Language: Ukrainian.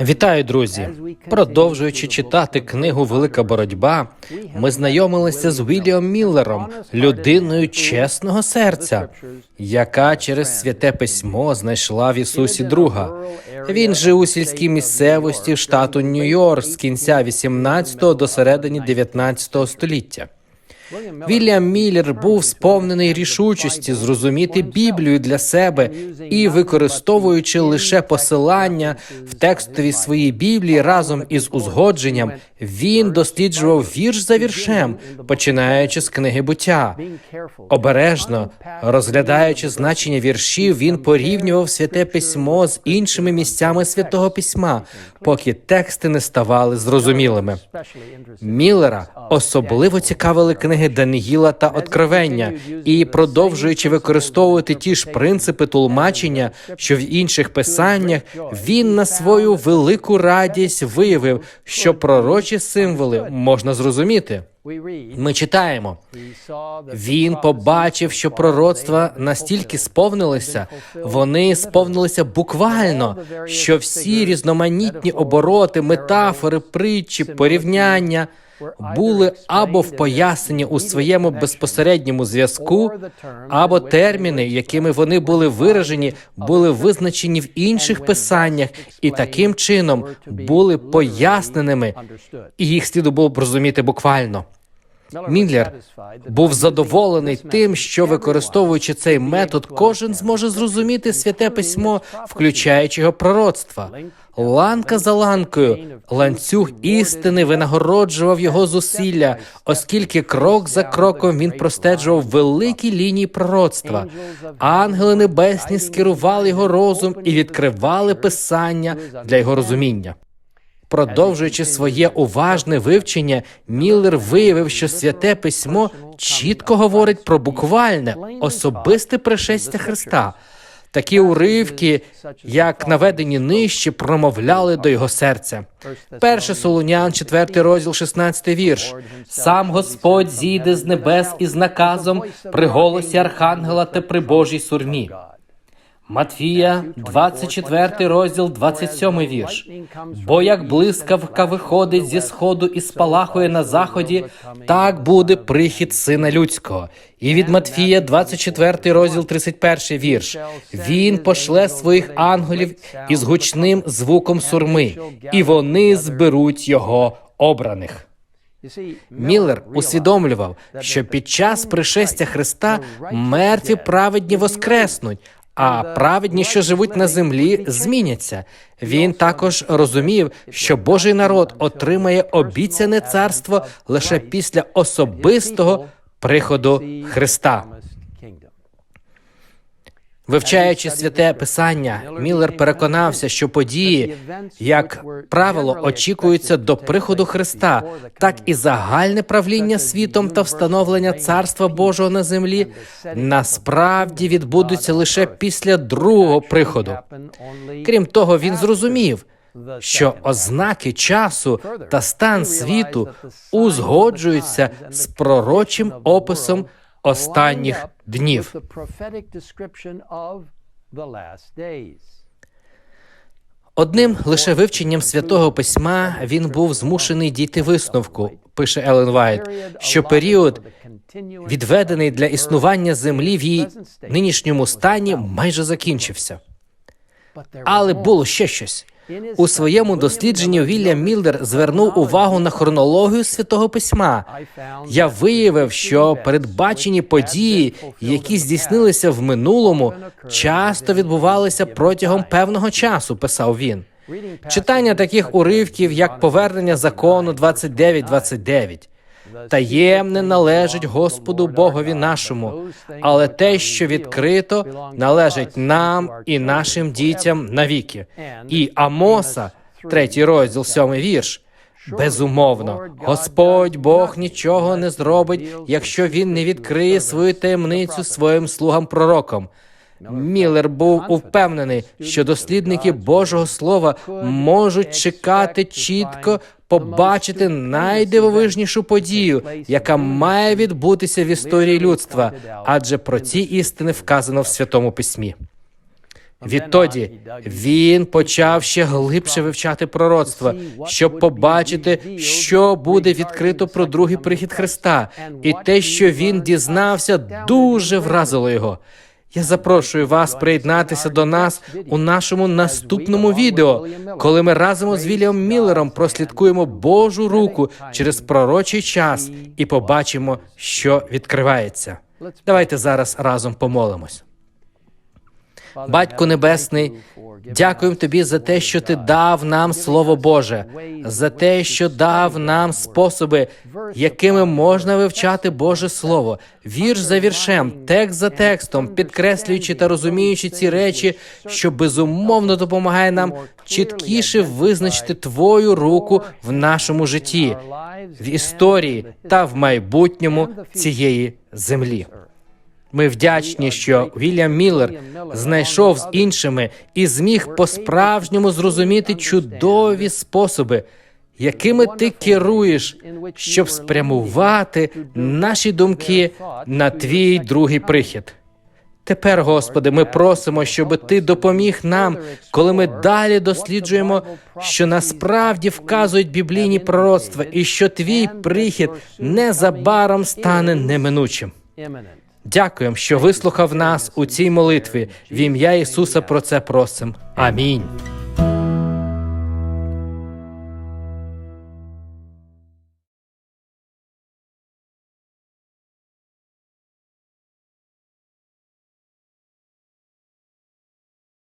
Вітаю, друзі! Продовжуючи читати книгу Велика боротьба, ми знайомилися з Вільямом Міллером, людиною чесного серця, яка через святе письмо знайшла в Ісусі друга. Він жив у сільській місцевості штату Нью-Йорк з кінця 18 до середини 19 століття. Вільям Міллер був сповнений рішучості зрозуміти Біблію для себе і, використовуючи лише посилання в текстові своїй Біблії разом із узгодженням, він досліджував вірш за віршем, починаючи з книги буття. Обережно розглядаючи значення віршів, він порівнював святе письмо з іншими місцями святого письма, поки тексти не ставали зрозумілими. Міллера особливо цікавили книги Даниїла та Откровення, і продовжуючи використовувати ті ж принципи тлумачення, що в інших писаннях, він на свою велику радість виявив, що пророчі символи можна зрозуміти. Ми читаємо. Він побачив, що пророцтва настільки сповнилися, вони сповнилися буквально, що всі різноманітні обороти, метафори, притчі, порівняння були або в поясненні у своєму безпосередньому зв'язку, або терміни, якими вони були виражені, були визначені в інших писаннях і таким чином були поясненими, і їх слід було б розуміти буквально. Міллер був задоволений тим, що використовуючи цей метод, кожен зможе зрозуміти святе письмо, включаючи його пророцтва. Ланка за ланкою, ланцюг істини винагороджував його зусилля, оскільки крок за кроком він простеджував великі лінії пророцтва. Ангели небесні скерували його розум і відкривали писання для його розуміння. Продовжуючи своє уважне вивчення, Міллер виявив, що святе письмо чітко говорить про буквальне особисте пришестя Христа. Такі уривки, як наведені нижче, промовляли до його серця. Перше Солунян, 4 розділ, 16 вірш. Сам Господь зійде з небес із наказом при голосі архангела та при Божій сурмі. Матфія, 24 розділ, 27 вірш. Бо як блискавка виходить зі сходу і спалахує на заході, так буде прихід сина людського. І від Матфія, 24 розділ, 31 вірш. Він пошле своїх ангелів із гучним звуком сурми, і вони зберуть його обраних. Міллер усвідомлював, що під час пришестя Христа мертві праведні воскреснуть. А праведні, що живуть на землі, зміняться. Він також розумів, що Божий народ отримає обіцяне царство лише після особистого приходу Христа. Вивчаючи святе писання, Міллер переконався, що події, як правило, очікуються до приходу Христа, так і загальне правління світом та встановлення царства Божого на землі насправді відбудуться лише після другого приходу. Крім того, він зрозумів. Що ознаки часу та стан світу узгоджуються з пророчим описом останніх днів. Одним лише вивченням святого письма він був змушений дійти висновку, пише Елен Вайт, що період, відведений для існування землі в її нинішньому стані, майже закінчився. Але було ще щось. У своєму дослідженні Вільям Мілдер звернув увагу на хронологію святого письма. Я виявив, що передбачені події, які здійснилися в минулому, часто відбувалися протягом певного часу. Писав він. Читання таких уривків, як повернення закону 29.29. Таємне належить Господу Богові нашому, але те, що відкрито, належить нам і нашим дітям навіки. І Амоса, третій розділ, сьомий вірш. Безумовно, Господь Бог нічого не зробить, якщо він не відкриє свою таємницю своїм слугам пророкам. Міллер був упевнений, що дослідники Божого Слова можуть чекати чітко побачити найдивовижнішу подію, яка має відбутися в історії людства, адже про ці істини вказано в святому письмі. Відтоді він почав ще глибше вивчати пророцтва, щоб побачити, що буде відкрито про другий прихід Христа, і те, що він дізнався, дуже вразило його. Я запрошую вас приєднатися до нас у нашому наступному відео, коли ми разом з Вільям Міллером прослідкуємо Божу руку через пророчий час і побачимо, що відкривається. Давайте зараз разом помолимось. Батько Небесний, дякуємо тобі за те, що ти дав нам Слово Боже, за те, що дав нам способи, якими можна вивчати Боже Слово, вірш за віршем, текст за текстом, підкреслюючи та розуміючи ці речі, що безумовно допомагає нам чіткіше визначити Твою руку в нашому житті, в історії та в майбутньому цієї землі. Ми вдячні, що Вільям Міллер знайшов з іншими і зміг по-справжньому зрозуміти чудові способи, якими ти керуєш, щоб спрямувати наші думки на твій другий прихід. Тепер, Господи, ми просимо, щоб Ти допоміг нам, коли ми далі досліджуємо, що насправді вказують біблійні пророцтва, і що твій прихід незабаром стане неминучим. Дякуємо, що вислухав нас у цій молитві. В ім'я Ісуса про це просим. Амінь.